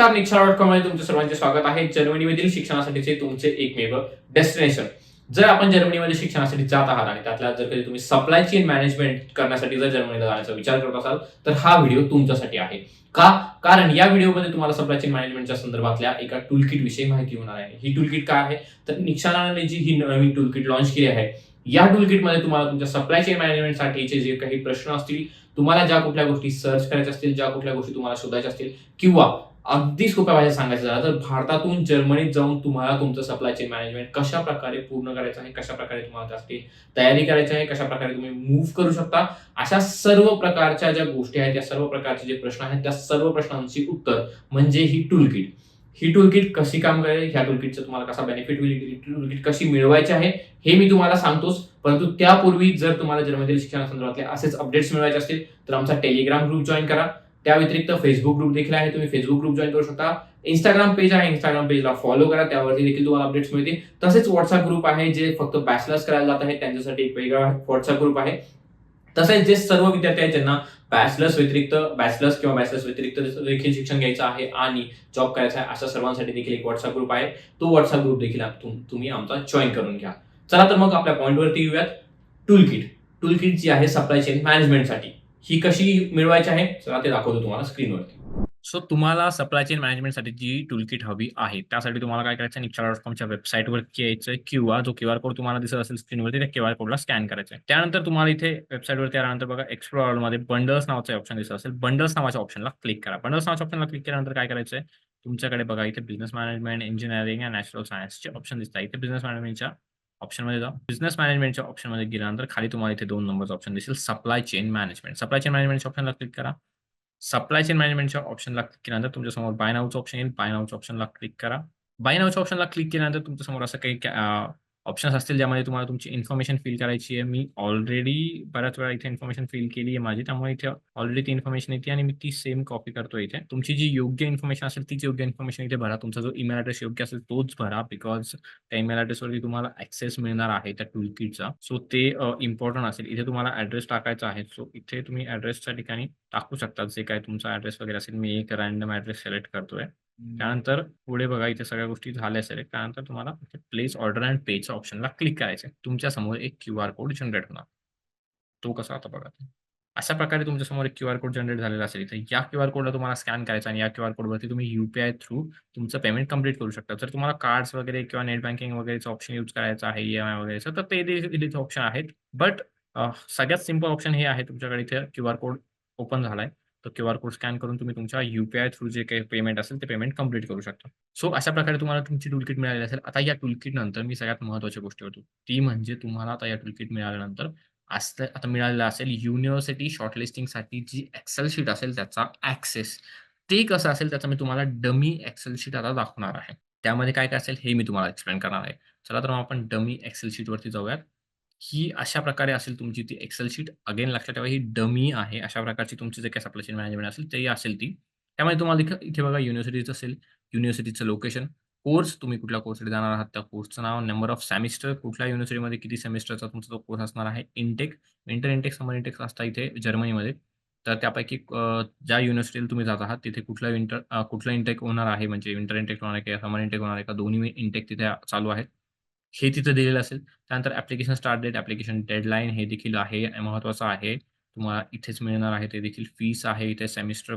नमस्कार निक्षा डॉट कॉममध्ये तुमचे सर्वांचे स्वागत आहे. जर्मनीमधील शिक्षणासाठीचे तुमचे एकमेव डेस्टिनेशन जर आपण जर्मनीमध्ये शिक्षणासाठी जात आहात आणि त्यातल्या जर कधी तुम्ही सप्लाय चेन मॅनेजमेंट करण्यासाठी जर जर्मनीला जाण्याचा विचार करत असाल तर हा व्हिडिओ तुमच्यासाठी आहे. का? कारण या व्हिडिओमध्ये तुम्हाला सप्लाय चेन मॅनेजमेंटच्या संदर्भातल्या एका टूलकिट विषयी माहिती होणार आहे. ही टूलकिट काय आहे? तर निक्षानाने जी ही नवीन टूलकिट लॉन्च केली आहे. या टूलकिटमध्ये तुम्हाला तुमच्या सप्लाय चेन मॅनेजमेंटसाठीचे जे काही प्रश्न असतील तुम्हाला ज्या कुठल्या गोष्टी सर्च करायच्या असतील ज्या कुठल्या गोष्टी तुम्हाला शोधायच्या असतील किंवा अगदी सोप्या भाषेत सांगायचं झालं तर भारतातून जर्मनीत जाऊन तुम्हाला तुमचं सप्लाय चेन मॅनेजमेंट कशा प्रकारे पूर्ण करायचं आहे कशा प्रकारे तुम्हाला त्यासाठी तयारी करायची आहे कशा प्रकारे तुम्ही मूव्ह करू शकता अशा सर्व प्रकारच्या ज्या गोष्टी आहेत त्या सर्व प्रकारचे जे प्रश्न आहेत त्या सर्व प्रश्नांची उत्तर म्हणजे ही टूल किट ही टूल किट कशी काम करेल ह्या टूल किटचं तुम्हाला कसा बेनिफिट होईल टूल किट कशी मिळवायची आहे हे मी तुम्हाला सांगतोच. परंतु त्यापूर्वी जर तुम्हाला जर्मनीतील शिक्षणासंदर्भातले असेच अपडेट्स मिळवायचे असतील तर आमचा टेलिग्राम ग्रुप जॉईन करा. त्या व्यतिरिक्त फेसबुक ग्रुप देखील आहे तुम्ही फेसबुक ग्रुप जॉईन करू शकता. इंस्टाग्राम पेज आहे इंस्टाग्राम पेजला फॉलो करा त्यावरती देखील तुम्हाला अपडेट्स मिळतील. तसेच व्हॉट्सअप ग्रुप आहे जे फक्त बॅचलर्स करायला जात आहे त्यांच्यासाठी एक वेगळा व्हॉट्सअप ग्रुप आहे. तसेच जे सर्व विद्यार्थी आहेत ज्यांना बॅचलर्स व्यतिरिक्त बॅचलर्स किंवा बॅचलर्स व्यतिरिक्त देखील शिक्षण घ्यायचं आहे आणि जॉब करायचा आहे अशा सर्वांसाठी देखील एक व्हॉट्सअप ग्रुप आहे. तो व्हॉट्सअप ग्रुप देखील आप- तुम्ही आमचा जॉईन करून घ्या. चला तर मग आपल्या पॉईंटवरती येऊयात. टूल किट टूल किट जी आहे सप्लाय चेन मॅनेजमेंटसाठी ही कशी मिळवायची आहे? चला ते दाखवतो तुम्हाला स्क्रीनवरती सो तुम्हाला सप्लाय चेन मॅनेजमेंटसाठी जी टूलकिट हवी आहे त्यासाठी तुम्हाला काय करायचं निक्षा डॉट कॉमच्या वेबसाईटवरती यायचं किंवा जो क्यू आर कोड तुम्हाला दिसत असेल स्क्रीनवरती त्या क्यू आर कोडला स्कॅन करायचं आहे त्यानंतर तुम्हाला इथे वेबसाईटवरती आल्यानंतर बघा एक्सप्लोरमध्ये बंडल्स नावाचा ऑप्शन दिसत असेल. बंडल्स नावाच्या ऑप्शनला क्लिक करा. बंडल्स नावाच्या ऑप्शनला क्लिक केल्यानंतर काय करायचं आहे तुमच्याकडे बघा इथे business management engineering and natural सायन्सचे option दिसतात. इथे बिझनेस मॅनेजमेंटच्या ऑप्शनमध्ये जा बिझनेस मॅनेजमेंटच्या ऑप्शनमध्ये गेल्यानंतर खाली तुम्हाला इथे दोन नंबरचा ऑप्शन दिसेल. Supply chain management supply chain मॅनेजमेंटच्या ऑप्शनला क्लिक करा. सप्लाय चेन मॅनेजमेंटच्या ऑप्शनला क्लिक केल्यानंतर तुमच्यासमोर बाय नावचं ऑप्शन येईल. बाय नावच्या ऑप्शनला क्लिक करा. बाय नावच्या ऑप्शनला क्लिक केल्यानंतर तुमच्यासमोर असं काही ऑप्शन्स असतील ज्यामध्ये तुम्हाला तुमची इन्फॉर्मेशन फिल करायची आहे. मी ऑलरेडी बऱ्याच वेळा इथे इन्फॉर्मेशन फिल केली आहे माझी. त्यामुळे इथे ऑलरेडी ती इन्फॉर्मेशन येते आणि मी ती सेम कॉपी करतो इथे. तुमची जी योग्य इन्फॉर्मेशन असेल तीच योग्य इन्फॉर्मेशन इथे भरा. तुमचा जो ईमेल ॲड्रेस योग्य असेल तोच भरा. बिकॉज त्या ईमेल ॲड्रेसवरती तुम्हाला ॲक्सेस मिळणार आहे त्या टूल किटचा सो ते इम्पॉर्टंट असेल. इथे तुम्हाला ॲड्रेस टाकायचा आहे. सो इथे तुम्ही ॲड्रेसच्या ठिकाणी टाकू शकता. जे काय तुमचा ॲड्रेस वगैरे असेल मी एक रँडम ॲड्रेस सिलेक्ट करतोय. त्यानंतर पुढे बघा इथे सगळ्या गोष्टी झाल्या असेल त्यानंतर तुम्हाला प्लेस ऑर्डर अँड पेच्या ऑप्शनला क्लिक करायचं आहे तुमच्यासमोर एक क्यू आर कोड जनरेट होणार. तो कसा आता बघा अशा प्रकारे तुमच्यासमोर एक क्यू आर कोड जनरेट झालेला असेल. इथे या क्यू आर कोडला तुम्हाला स्कॅन करायचा आणि या क्यू आर कोडवरती तुम्ही युपीआय थ्रू तुमचं पेमेंट कंप्लीट करू शकता. जर तुम्हाला कार्ड्स वगैरे किंवा नेट बँकिंग वगैरेचं ऑप्शन यूज करायचं आहे ई एम आय वगैरेचं तर ते इथे ऑप्शन आहेत. बट सगळ्यात सिंपल ऑप्शन हे आहे तुमच्याकडे इथे क्यू आर कोड ओपन झालाय. तो क्यू आर कोड स्कॅन करून तुम्ही तुमच्या युपीआय थ्रू जे काही पेमेंट असेल ते पेमेंट कंप्लीट करू शकता. सो अशा प्रकारे तुम्हाला तुमची टूलकिट मिळाली असेल. आता या टूलकिट नंतर मी सगळ्यात महत्वाची गोष्ट होतो ती म्हणजे तुम्हाला आता या टूलकिट मिळाल्यानंतर असं आता मिळालेलं असेल युनिव्हर्सिटी शॉर्टलिस्टिंगसाठी जी एक्सेल शीट असेल त्याचा ऍक्सेस ते कसं असेल त्याचा मी तुम्हाला डमी एक्सेल शीट आता दाखवणार आहे. त्यामध्ये काय काय असेल हे मी तुम्हाला एक्सप्लेन करणार आहे. चला तर मग आपण डमी एक्सेल शीटवरती जाऊयात. ही अशा प्रकारे असेल तुमची ती एक्सेल शीट अगेन लक्षात ठेवा ही डमी आहे. अशा प्रकारची तुमची जे काही सप्लाय चेन मॅनेजमेंट असेल ते असेल ती. त्यामध्ये तुम्हाला इथे इथे बघा युनिव्हर्सिटीचं असेल. युनिव्हर्सिटीचं लोकेशन कोर्स तुम्ही कुठल्या कोर्ससाठी जाणार आहात त्या कोर्सचं नाव नंबर ऑफ सेमिस्टर कुठल्या युनिव्हर्सिटीमध्ये किती सेमिस्टरचा तुमचा तो कोर्स असणार आहे? Intake winter intake summer intake असतात इथे जर्मनीमध्ये. तर त्यापैकी ज्या युनिव्हर्सिटीला तुम्ही जात आहात तिथे कुठला इंटर कुठला इंटेक होणार आहे? म्हणजे इंटर इंटेक होणार आहे किंवा समर इंटेक होणार आहे का? दोन्ही इंटेक तिथे चालू आहेत. हे तिथं दिलेलं असेल. त्यानंतर application start date application deadline हे देखील आहे महत्त्वाचं आहे. तुम्हाला इथेच मिळणार आहे ते देखील फीस आहे इथे सेमिस्टर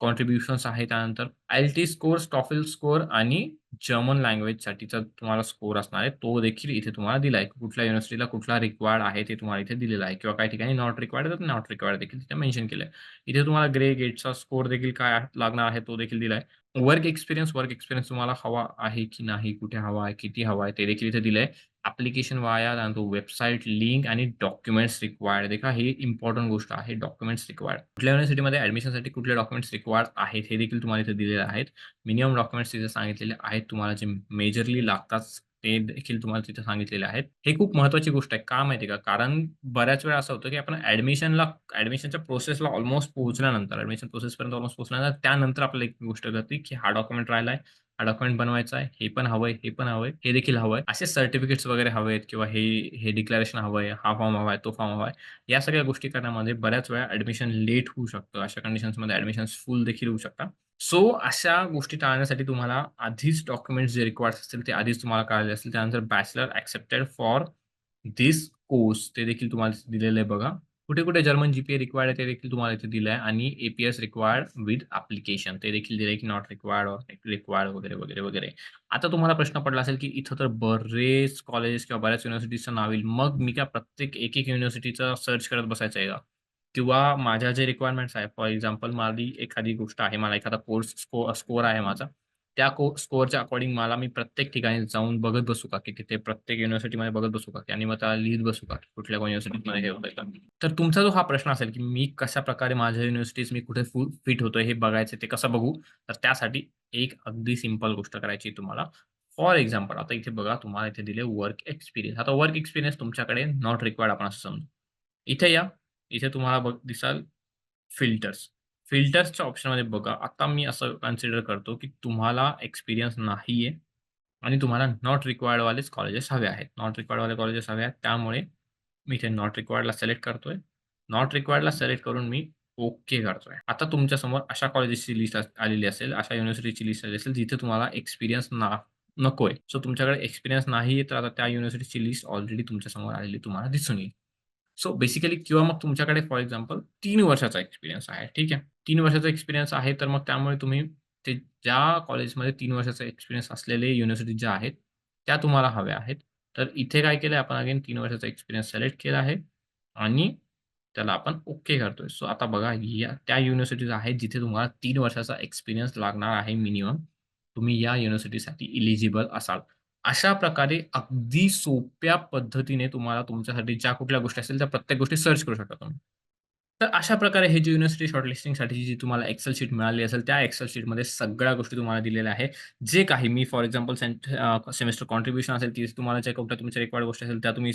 कॉन्ट्रीब्युशन्स आहे. त्यानंतर I T score TOEFL score आणि जर्मन लँग्वेजसाठीचा तुम्हाला स्कोर असणार आहे. तो देखील इथे तुम्हाला दिला आहे. कुठल्या युनिव्हर्सिटीला कुठला रिक्वायर्ड आहे ते तुम्हाला इथे दिलेलं आहे. किंवा काही ठिकाणी नॉट रिक्वायर्ड तर नॉट रिक्वायर्ड देखील तिथे मेन्शन केलं आहे इथे तुम्हाला ग्रे गेटचा स्कोर देखील काय लागणार आहे तो देखील दिला आहे वर्क एक्सपिरियन्स वर्क एक्सपिरियन्स तुम्हाला हवा आहे की नाही कुठे हवा आहे किती हवा आहे ते देखील इथे दिलं आहे ॲप्लिकेशन वाया त्यानंतर वेबसाईट लिंक आणि डॉक्युमेंट्स रिक्वायर्ड देखा हे इम्पॉर्टंट गोष्ट आहे डॉक्युमेंट्स रिक्वायर्ड कुठल्या युनिव्हर्सिटीमध्ये ॲडमिशनसाठी कुठले डॉक्युमेंट्स रिक्वायर्ड आहेत हे देखील तुम्हाला इथे दिलेले आहेत. मिनिमम डॉक्युमेंट्स तिथे सांगितलेले आहेत तुम्हाला जे मेजरली लागतात ते देखील तुम्हाला तिथे सांगितलेले आहेत. हे खूप महत्त्वाची गोष्ट आहे. का माहिती आहे का? कारण बऱ्याच वेळा असं होतं की आपण ॲडमिशनला ॲडमिशनच्या प्रोसेसला ऑलमोस्ट पोहोचल्यानंतर ॲडमिशन प्रोसेसपर्यंत ऑलमोस्ट पोहोचल्यानंतर त्यानंतर आपल्याला एक गोष्ट करते की हा डॉक्युमेंट राहिला आहे हा डॉक्युमेंट बनवायचा आहे हे पण हवंय हे पण हवंय हे देखील हवंय. असे सर्टिफिकेट्स वगैरे हवेत किंवा हे हे डिक्लेरेशन हवंय हा फॉर्म हवाय तो फॉर्म हवाय. या सगळ्या गोष्टी करण्यामध्ये बऱ्याच वेळा ॲडमिशन लेट होऊ शकतं. अशा कंडिशन्समध्ये ॲडमिशन्स फुल देखील होऊ शकतात. सो अशा गोष्टी टाळण्यासाठी तुम्हाला आधीच डॉक्युमेंट्स जे रिक्वायर्ड असतील ते आधीच तुम्हाला काढले असतील. त्यानंतर bachelor accepted for this course ते देखील तुम्हाला इथे दिलेलं आहे बघा. कुठे-कुठे जर्मन जीपीए रिक्वायर्ड आहे ते देखील तुम्हाला इथे दिलं आहे आणि एपीएस रिक्वायर्ड विथ अप्लिकेशन ते देखील दिले की नॉट रिक्वायर्ड ऑर रिक्वायर्ड वगैरे, वगैरे, वगैरे. आता तुम्हाला प्रश्न पडला असेल की इथं तर बरेच कॉलेजेस किंवा बऱ्याच युनिव्हर्सिटीचं नाव येईल. मग मी काय प्रत्येक एक-एक युनिव्हर्सिटीचं सर्च करत बसायचं आहे का? किंवा माझ्या जे रिक्वायरमेंट्स आहे फॉर एक्झाम्पल माझी एखादी गोष्ट आहे, मला एखादा कोर्स स्को स्कोर आहे माझा. त्या को स्कोअरच्या अकॉर्डिंग मला मी प्रत्येक ठिकाणी जाऊन बघत बसू का, की तिथे प्रत्येक युनिव्हर्सिटीमध्ये बघत बसू का? आणि मग त्याला लिहित बसू का? कुठल्या युनिव्हर्सिटीमध्ये हे होतंय का? तर तुमचा जो हा प्रश्न असेल, की मी कशाप्रकारे माझ्या युनिव्हर्सिटीज मी कुठे फुल फिट होतोय हे बघायचं ते कसं बघू? तर त्यासाठी एक अगदी सिंपल गोष्ट करायची तुम्हाला. फॉर एक्झाम्पल आता इथे बघा तुम्हाला इथे दिले वर्क एक्सपिरियन्स. आता वर्क एक्सपिरियन्स तुमच्याकडे नॉट रिक्वायर्ड आपण असं समजू. इथे या. इथे तुम्हाला बघ दिसाल फिल्टर्स. फिल्टर्सच्या ऑप्शनमध्ये बघा. आता मी असं कन्सिडर करतो, की तुम्हाला एक्सपिरियन्स नाही आहे आणि तुम्हाला नॉट रिक्वायर्डवालेच कॉलेजेस हवे आहेत. नॉट रिक्वायर्डवाले कॉलेजेस हवे आहेत. त्यामुळे मी इथे नॉट रिक्वायर्डला सिलेक्ट करतोय. नॉट रिक्वायर्डला सिलेक्ट करून मी ओके करतोय. आता तुमच्यासमोर अशा कॉलेजेसची लिस्ट आलेली असेल, अशा युनिव्हर्सिटीची लिस्ट आली असेल, जिथे तुम्हाला एक्सपिरियन्स ना नकोय. सो तुमच्याकडे एक्सपिरियन्स नाहीये, तर आता त्या युनिव्हर्सिटीची लिस्ट ऑलरेडी तुमच्यासमोर आलेली तुम्हाला दिसून येईल. सो बेसिकली किंवा मग तुमच्याकडे फॉर एक्झाम्पल तीन वर्षाचा एक्सपिरियन्स आहे. ठीक आहे. तीन वर्षाचा एक्सपिरियन्स आहे, तर मग त्यामुळे तुम्ही ते ज्या कॉलेजमध्ये तीन वर्षाचा एक्सपिरियन्स असलेले युनिव्हर्सिटी ज्या आहेत, त्या तुम्हाला हव्या आहेत. तर इथे काय केलं आपण अगेन तीन वर्षाचा एक्सपिरियन्स सिलेक्ट केला आहे आणि त्याला आपण ओके करतोय. सो आता बघा या त्या युनिव्हर्सिटीज आहेत, जिथे तुम्हाला तीन वर्षाचा एक्सपिरियन्स लागणार आहे मिनिमम. तुम्ही या युनिव्हर्सिटीसाठी इलिजिबल असाल. अशा प्रकारे अगदी सोप्या पद्धतीने तुम्हाला तुमच्यासाठी ज्या कुठल्या गोष्टी असतील, त्या प्रत्येक गोष्टी सर्च करू शकता तुम्ही. तर अशा प्रकारे हे जी युनिव्हर्सिटी शॉर्टलिस्टिंगसाठी जी तुम्हाला एक्सेल शीट मिळाली असेल, त्या एक्सेल शीटमध्ये सगळ्या गोष्टी तुम्हाला दिलेल्या आहे. जे काही मी फॉर एक्झाम्पल सेंट सेमेस्टर कॉन्ट्रिब्युशन असेल, ती तुम्हाला ज्या कुठल्या तुमच्या रिक्वायर्ड गोष्टी असेल, त्या तुम्ही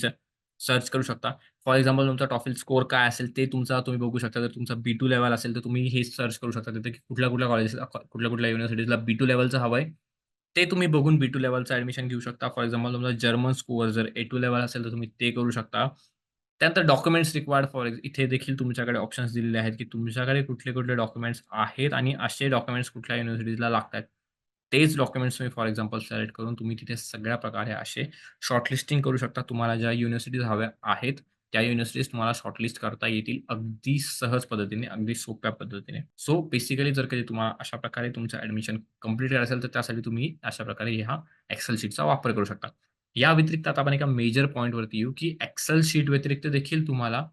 सर्च करू शकता. फॉर एक्झाम्पल तुमचा टॉफिल स्कोर काय असेल, ते तुमचा तुम्ही बघू शकता. जर तुमचा बी2 लेव्हल असेल, तर तुम्ही हे सर्च करू शकता तिथे, की कुठल्या-कुठल्या कॉलेज कुठल्या-कुठल्या युनिव्हर्सिटीजला बी2 लेव्हलचं हवंय. ते तुम्ही बघून बी टू लेवलचं ॲडमिशन घेऊ शकता. फॉर एक्झाम्पल तुमचा जर्मन स्कोअर जर ए टू लेवल असेल, तर तुम्ही ते करू शकता. त्यानंतर डॉक्युमेंट्स रिक्वायर्ड फॉर इथे देखील तुमच्याकडे ऑप्शन्स दिलेले आहेत, की तुमच्याकडे कुठले-कुठले डॉक्युमेंट्स आहेत आणि असे डॉक्युमेंट्स कुठल्या युनिव्हर्सिटीजला लागतात तेच डॉक्युमेंट्स तुम्ही फॉर एक्झाम्पल सिलेक्ट करून तुम्ही तिथे सगळ्या प्रकारे असे शॉर्टलिस्टिंग करू शकता. तुम्हाला ज्या युनिव्हर्सिटीज हव्या आहेत, त्या युनिव्हर्सिटीज तुम्हाला शॉर्टलिस्ट करता येतील अगदी सहज पद्धतीने, अगदी सोप्या पद्धतीने. सो बेसिकली जर कधी तुम्हाला अशा प्रकारे तुमचं ॲडमिशन कंप्लीट करायचं असेल, तर त्यासाठी तुम्ही अशा प्रकारे ह्या एक्सेल शीटचा वापर करू शकता. या व्यतिरिक्त आता आपण एका मेजर पॉईंटवरती येऊ, की एक्सेल शीट व्यतिरिक्त देखील तुम्हाला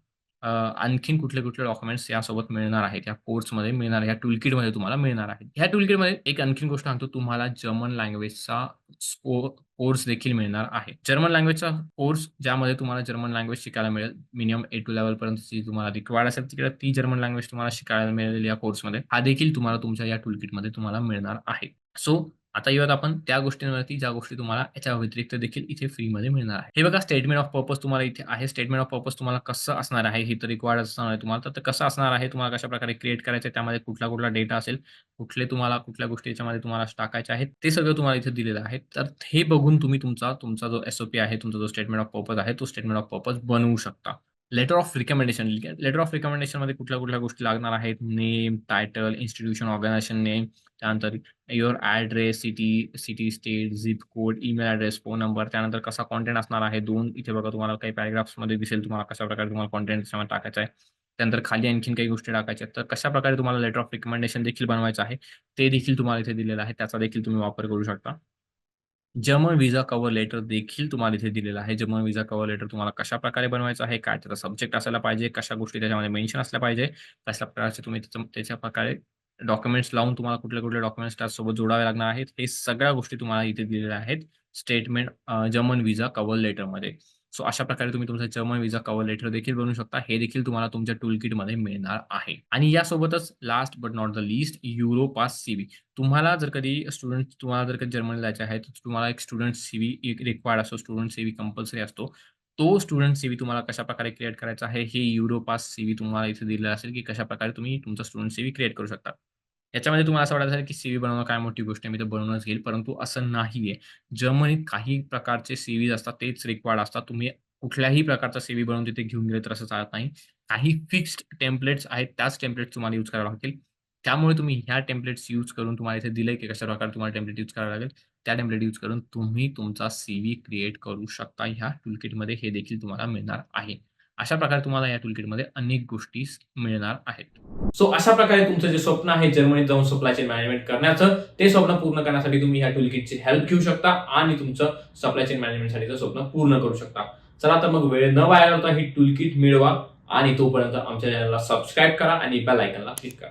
अ, आणखीन कुठले-कुठले डॉक्युमेंट्स यासोबत मिळणार आहेत. या कोर्समध्ये मिळणार आहे. या टूलकिटमध्ये तुम्हाला मिळणार आहेत. ह्या टूलकिटमध्ये एक आणखीन गोष्ट सांगतो, तुम्हाला जर्मन लँग्वेजचा स्को कोर्स देखील मिळणार आहे. जर्मन लँग्वेजचा कोर्स ज्यामध्ये तुम्हाला जर्मन लँग्वेज शिकायला मिळेल. मिनिमम ए2 लेव्हलपर्यंतची तुम्हाला रिक्वायर्ड असेल, तिकडे ती जर्मन लँग्वेज तुम्हाला शिकायला मिळेल या कोर्समध्ये. हा देखील तुम्हाला तुमच्या या टूलकिटमध्ये तुम्हाला मिळणार आहे. सो आता येऊयात आपण त्या गोष्टींवरती, ज्या गोष्टी तुम्हाला याच्या व्यतिरिक्त देखील इथे फ्रीमध्ये मिळणार आहे. हे बघा स्टेटमेंट ऑफ पर्पज तुम्हाला इथे आहे. स्टेटमेंट ऑफ पर्पज तुम्हाला कसं असणार आहे, हे तर रिक्वायर्ड असणार आहे तुम्हाला. तर कसं असणार आहे, तुम्हाला कशा प्रकारे क्रिएट करायचं आहे, त्यामध्ये कुठला-कुठला डेटा असेल, कुठले तुम्हाला कुठल्या गोष्टी याच्यामध्ये तुम्हाला टाकायचे आहेत, ते सगळं तुम्हाला इथे दिलेलं आहे. तर हे बघून तुम्ही तुमचा तुमचा जो एस-ओ-पी आहे, तुमचा जो स्टेटमेंट ऑफ पर्पज आहे, तो स्टेटमेंट ऑफ पर्पज बनवू शकता. Letter of recommendation letter of रिकमेंडेशनमध्ये कुठल्या-कुठल्या गोष्टी लागणार आहेत, name, title, institution, organization name, त्यानंतर your address, city city, state, zip code, email address, phone number, त्यानंतर कसा कॉन्टेंट असणार आहे. दोन इथे बघा तुम्हाला काही पॅराग्राफ्समध्ये दिसेल तुम्हाला कशाप्रकारे तुम्हाला कॉन्टेंट त्याच्यामध्ये टाकायचा आहे. त्यानंतर खाली आणखीन काही गोष्टी टाकायच्या तर कशा कशाप्रकारे तुम्हाला लेटर ऑफ रिकमेंडेशन देखील बनवायचं आहे, ते देखील तुम्हाला इथे दिलेलं आहे. त्याचा देखील तुम्ही वापर करू शकता. जर्मन व्हिसा कव्हर लेटर देखील तुम्हाला इथे दिलेलं आहे. जर्मन व्हिसा कव्हर लेटर तुम्हाला कशाप्रकारे बनवायचं आहे, काय त्याचा सब्जेक्ट असायला पाहिजे, कशा गोष्टी त्याच्यामध्ये मेन्शन असल्या पाहिजे, कशा प्रकारचे तुम्ही त्याच्या प्रकारे डॉक्युमेंट्स लावून तुम्हाला कुठले-कुठले डॉक्युमेंट्स त्यासोबत जोडावे लागणार आहेत. हे सगळ्या गोष्टी तुम्हाला इथे दिलेल्या आहेत. स्टेटमेंट जर्मन व्हिसा कव्हर लेटरमध्ये. सो अशा प्रकारे तुम्ही तुमचा जर्मन व्हिसा कव्हर लेटर देखील बनवू शकता. हे देखील तुम्हाला तुमच्या टूलकिटमध्ये मिळणार आहे. आणि यासोबतच last but not the least Europass CV. तुम्हाला जर कधी स्टुडंट तुम्हाला जर कधी जर्मनीला जायचं आहे, तर तुम्हाला एक स्टुडंट सीव्ही रिक्वायर्ड असतो. स्टुडंट सीव्ही कंपल्सरी असतो. तो स्टुडंट सीव्ही तुम्हाला कशाप्रकारे क्रिएट करायचा आहे, हे युरो पास सीव्ही तुम्हाला इथे दिलेलं असेल, की कशा प्रकारे तुम्ही तुमचा स्टुडंट सीव्ही क्रिएट करू शकता. याच्यामध्ये तुम्हाला असं वाटत असेल, की सीव्ही बनवणं काय मोठी गोष्ट आहे, मी तर बनवूनच घेईल. परंतु असं नाहीये. जर्मनीत काही प्रकारचे सीव्हीज असतात, तेच रिक्वायर्ड असतात. तुम्ही कुठल्याही प्रकारचा सीव्ही बनवून तिथे घेऊन गेले तर असं चालत नाही. काही फिक्स्ड टेम्प्लेट्स आहेत, त्याच टेम्प्लेट्स तुम्हाला यूज करावे लागतील. त्यामुळे तुम्ही ह्या टेम्पलेट्स यूज करून तुम्हाला इथे दिले की कशा प्रकारे तुम्हाला टेम्पलेट यूज करावं लागेल त्या टेम्पलेट यूज करून तुम्ही तुमचा सीव्ही क्रिएट करू शकता ह्या टूल किटमध्ये हे देखील तुम्हाला मिळणार आहे अशा प्रकारे तुम्हाला या टूलकिटमध्ये अनेक गोष्टी मिळणार आहेत. सो अशा प्रकारे तुमचं जे स्वप्न आहे जर्मनीत जाऊन सप्लाय चेन मॅनेजमेंट करण्याचं ते स्वप्न पूर्ण करण्यासाठी तुम्ही या टूलकिटची हेल्प घेऊ शकता आणि तुमचं सप्लाय चेन मॅनेजमेंटसाठीचं स्वप्न पूर्ण करू शकता. चला तर मग वेळ न वाया होता ही टूलकिट मिळवा आणि तोपर्यंत आमच्या चॅनलला सबस्क्राईब करा आणि बेल आयकनला क्लिक करा.